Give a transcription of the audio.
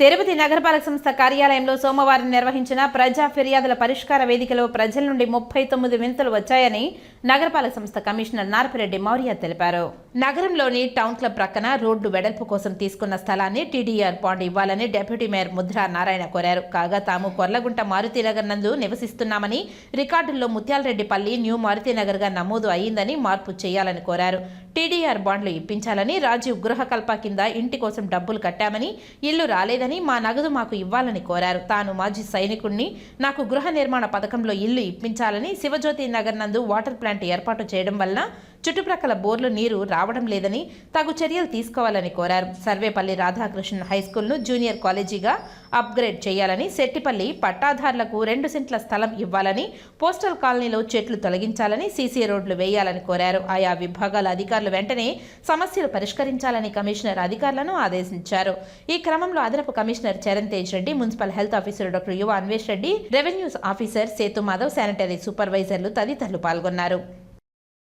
తిరుపతి నగరపాలక సంస్థ కార్యాలయంలో సోమవారం నిర్వహించిన ప్రజా ఫిర్యాదుల పరిష్కార వేదికలో ప్రజల నుండి ముప్పై తొమ్మిది వింతలు వచ్చాయని నగరపాలక సంస్థ కమిషనర్ నార్పిరెడ్డి మౌర్య తెలిపారు. నగరంలోని టౌన్ క్లబ్ ప్రక్కన రోడ్డు వెడల్పు కోసం తీసుకున్న స్థలాన్ని టీడీఆర్ బాండ్ ఇవ్వాలని డిప్యూటీ మేయర్ ముద్రా నారాయణ కోరారు. కాగా తాము కొర్లగుంట మారుతీనగర్ నందు నివసిస్తున్నామని రికార్డుల్లో ముత్యాలరెడ్డిపల్లి న్యూ మారుతీనగర్గా నమోదు అయ్యిందని మార్పు చేయాలని కోరారు. టీడీఆర్ బాండ్లు ఇప్పించాలని రాజీవ్ గృహకల్ప కింద ఇంటి కోసం డబ్బులు కట్టామని ఇల్లు రాలేదని మా నగదు మాకు ఇవ్వాలని కోరారు. తాను మాజీ సైనికుణ్ణి నాకు గృహ నిర్మాణ పథకంలో ఇల్లు ఇప్పించాలని శివజ్యోతి నగర్ నందు వాటర్ ప్లాంట్ ఏర్పాటు చేయడం వలన చుట్టుప్రక్కల బోర్లు నీరు రావడం లేదని తగు చర్యలు తీసుకోవాలని కోరారు. సర్వేపల్లి రాధాకృష్ణన్ హైస్కూల్ను జూనియర్ కాలేజీగా అప్గ్రేడ్ చేయాలని శెట్టిపల్లి పట్టాదారులకు రెండు సెంట్ల స్థలం ఇవ్వాలని పోస్టల్ కాలనీలో చెట్లు తొలగించాలని సీసీ రోడ్లు వేయాలని కోరారు. ఆయా విభాగాల అధికారులు వెంటనే సమస్యలు పరిష్కరించాలని కమిషనర్ అధికారులను ఆదేశించారు. ఈ క్రమంలో అదనపు commissioner Charan Tej Reddy municipal health officer doctor Yuva Anvesh Reddy revenues officer Sethu Madhav sanitary సూపర్వైజర్లు తదితరులు పాల్గొన్నారు.